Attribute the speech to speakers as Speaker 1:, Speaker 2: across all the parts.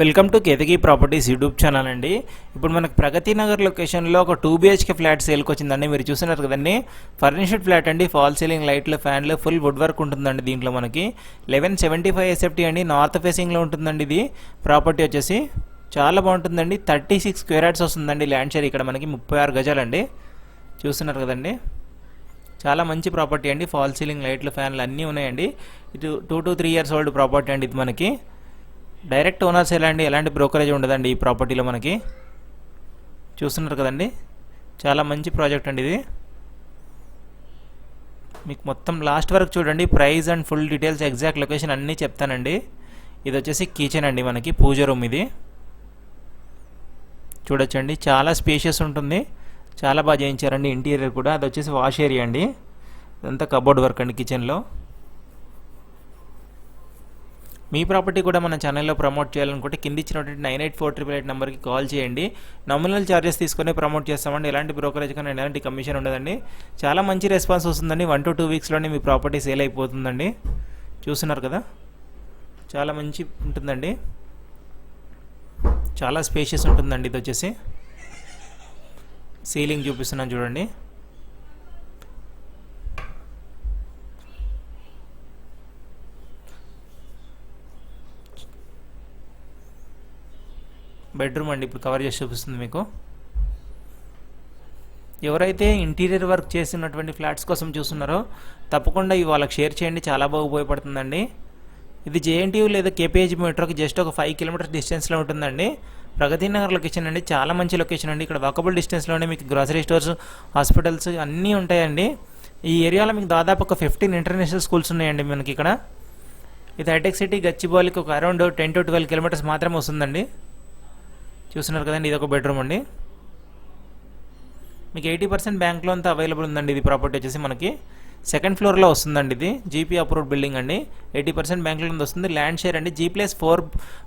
Speaker 1: Welcome to Ketaki properties YouTube channel అండి. ఇప్పుడు మనకు ప్రగతి నగర్ లొకేషన్లో ఒక టూ బిహెచ్కే ఫ్లాట్ సేల్కి వచ్చిందండి. మీరు చూస్తున్నారు కదండి. ఫర్నిష్డ్ ఫ్లాట్ అండి. ఫాల్ సీలింగ్ లైట్లు ఫ్యాన్లు ఫుల్ వుడ్ వర్క్ ఉంటుందండి దీంట్లో మనకి. లెవెన్ సెవెంటీ ఫైవ్ ఎస్ఎఫ్టీ అండి. నార్త్ ఫేసింగ్లో ఉంటుందండి ఇది. ప్రాపర్టీ వచ్చేసి చాలా బాగుంటుందండి. థర్టీ సిక్స్ స్క్వేర్ యార్డ్స్ వస్తుందండి ల్యాండ్ షేర్ ఇక్కడ మనకి. ముప్పై ఆరు గజాలండి. చూస్తున్నారు కదండి. చాలా మంచి ప్రాపర్టీ అండి. ఫాల్ సీలింగ్ లైట్లు ఫ్యాన్లు అన్నీ ఉన్నాయండి. ఇటు two to three years old property అండి ఇది మనకి. డైరెక్ట్ ఓనర్స్ ఎలా అండి ఎలాంటి బ్రోకరేజ్ ఉండదండి ఈ ప్రాపర్టీలో మనకి. చూస్తున్నారు కదండి? చాలా మంచి ప్రాజెక్ట్ అండి ఇది. మీకు మొత్తం లాస్ట్ వరకు చూడండి. Price and full details exact location అన్నీ చెప్తానండి. ఇది వచ్చేసి కిచెన్ అండి మనకి పూజ రూమ్ ఇది. చూడొచ్చండి. చాలా స్పేషియస్ ఉంటుంది. చాలా బాగా చేయించారండి ఇంటీరియర్ కూడా. అది వచ్చేసి వాష్ ఏరియా అండి. ఇదంతా కబోర్డ్ వర్క్ అండి కిచెన్లో. మీ ప్రాపర్టీ కూడా మన ఛానల్లో ప్రమోట్ చేయాలనుకుంటే కింద ఇచ్చినటువంటి nine eight four triple eight నెంబర్కి కాల్ చేయండి. నామినల్ ఛార్జెస్ తీసుకొని ప్రమోట్ చేస్తామండి. ఎలాంటి బ్రోకరేజ్ కానీ ఎలాంటి కమిషన్ ఉండదండి. చాలా మంచి రెస్పాన్స్ వస్తుందండి. వన్ టు టూ వీక్స్లోనే మీ ప్రాపర్టీ సేల్ అయిపోతుందండి. చూస్తున్నారు కదా? చాలా మంచి ఉంటుందండి. చాలా స్పేషియస్ ఉంటుందండి ఇది వచ్చేసి. సీలింగ్ చూపిస్తున్నాను చూడండి. బెడ్రూమ్ అండి ఇప్పుడు కవర్ చేసి చూపిస్తుంది మీకు. ఎవరైతే ఇంటీరియర్ వర్క్ చేస్తున్నటువంటి ఫ్లాట్స్ కోసం చూస్తున్నారో తప్పకుండా ఇవి వాళ్ళకి షేర్ చేయండి చాలా బాగా ఉపయోగపడుతుందండి. ఇది జేఎన్టీయూ లేదా కేపీహెచ్ మెట్రోకి జస్ట్ ఒక ఫైవ్ కిలోమీటర్స్ డిస్టెన్స్లో ఉంటుందండి. ప్రగతి నగర్ లొకేషన్ అండి చాలా మంచి లొకేషన్ అండి. ఇక్కడ వాకబుల్ డిస్టెన్స్లోనే మీకు గ్రాసరీ స్టోర్స్ హాస్పిటల్స్ అన్నీ ఉంటాయండి. ఈ ఏరియాలో మీకు దాదాపు ఒక ఫిఫ్టీన్ ఇంటర్నేషనల్ స్కూల్స్ ఉన్నాయండి మనకి ఇక్కడ. ఇది హైటెక్ సిటీ గచ్చిబౌలికి ఒక around ten to twelve kilometres మాత్రమే వస్తుందండి. చూస్తున్నారు కదండి ఇది ఒక బెడ్రూమ్ అండి. మీకు ఎయిటీ పర్సెంట్ బ్యాంక్ లోన్ అంతా అవైలబుల్ ఉందండి ఇది ప్రాపర్టీ వచ్చేసి మనకి. సెకండ్ ఫ్లోర్లో వస్తుందండి ఇది. జీపీ అప్రూవ్డ్ బిల్డింగ్ అండి. ఎయిటీ పర్సెంట్ బ్యాంక్ లోన్ వస్తుంది. ల్యాండ్ షేర్ అండి. జీ ప్లస్ ఫోర్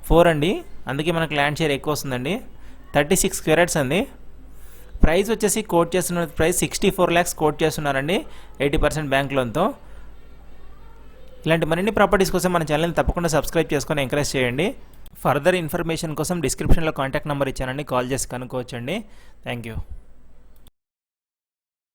Speaker 1: ఫోర్ అండి. అందుకే మనకి ల్యాండ్ షేర్ ఎక్కువ వస్తుందండి. థర్టీ సిక్స్ క్యారెట్స్ అండి. ప్రైస్ వచ్చేసి కోట్ చేస్తున్న price sixty four lakhs quote చేస్తున్నారండి ఎయిటీ పర్సెంట్ బ్యాంక్ లోన్తో ఇలాంటి మరిన్ని ప్రాపర్టీస్ కోసం మన ఛానల్ని తప్పకుండా సబ్స్క్రైబ్ చేసుకొని ఎంకరేజ్ చేయండి. ఫర్దర్ ఇన్ఫర్మేషన్ కోసం డిస్క్రిప్షన్లో కాంటాక్ట్ నెంబర్ ఇచ్చానండి. కాల్ చేసి కనుక్కోవచ్చండి. Thank you.